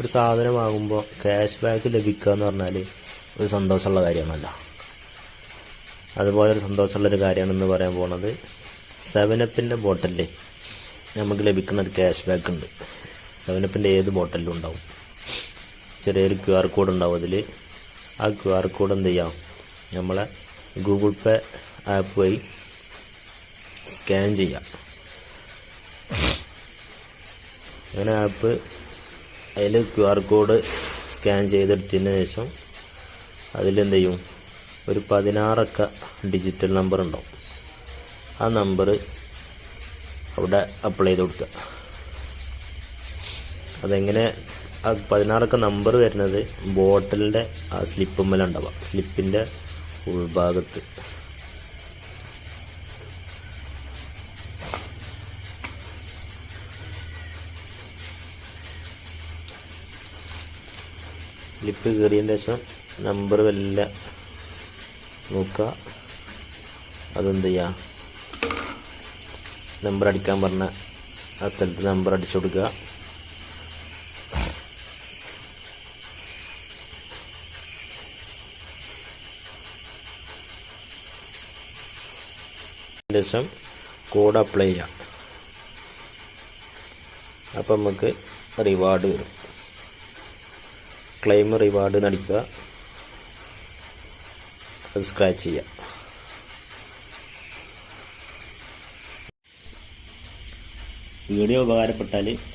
ഒരു സാധനം വാങ്ങുമ്പോൾ ക്യാഷ് ബാക്ക് ലഭിക്കുക എന്ന് പറഞ്ഞാൽ ഒരു സന്തോഷമുള്ള കാര്യമാണല്ലോ അതുപോലെ ഒരു സന്തോഷമുള്ളൊരു കാര്യമാണെന്ന് പറയാൻ പോണത് സെവനപ്പിന്റെ ബോട്ടലിൽ നമുക്ക് ലഭിക്കുന്ന ഒരു ക്യാഷ് ബാക്ക് ഉണ്ട്. സെവനപ്പിന്റെ ഏത് ബോട്ടലിലും ഉണ്ടാവും. ചെറിയൊരു ക്യു ആർ കോഡ് ഉണ്ടാവും അതിൽ ആ ക്യു ആർ കോഡ് എന്ത് ചെയ്യാം? നമ്മളെ ഗൂഗിൾ പേ ആപ്പ് വഴി സ്കാൻ ചെയ്യാം. അങ്ങനെ ആപ്പ് അതിൽ ക്യു ആർ കോഡ് സ്കാൻ ചെയ്തെടുത്തതിന് ശേഷം അതിലെന്ത് ചെയ്യും ഒരു പതിനാറക്ക ഡിജിറ്റൽ നമ്പർ ഉണ്ടാവും. ആ നമ്പർ അവിടെ അപ്ലൈ ചെയ്ത് കൊടുക്കുക അതെങ്ങനെ ആ പതിനാറക്ക നമ്പർ വരുന്നത്? ബോട്ടിലിന്റെ ആ സ്ലിപ്പുമ്മല ഉണ്ടാവുക. സ്ലിപ്പിന്റെ ഉൾഭാഗത്ത്. സ്ലിപ്പ് കയറിയതിന് ശേഷം നമ്പർ വല്ല നോക്കുക. അതെന്ത് ചെയ്യുക നമ്പർ അടിക്കാൻ പറഞ്ഞ ആ സ്ഥലത്ത് നമ്പർ അടിച്ചു കൊടുക്കുക. ശേഷം കോഡ് അപ്ലൈ ചെയ്യാം. അപ്പം നമുക്ക് റിവാർഡ് വരും. ക്ലെയിം റിവാർഡ് നടിക്കുക. അത് സ്ക്രാച്ച് ചെയ്യുക. വീഡിയോ ഉപകാരപ്പെട്ടാൽ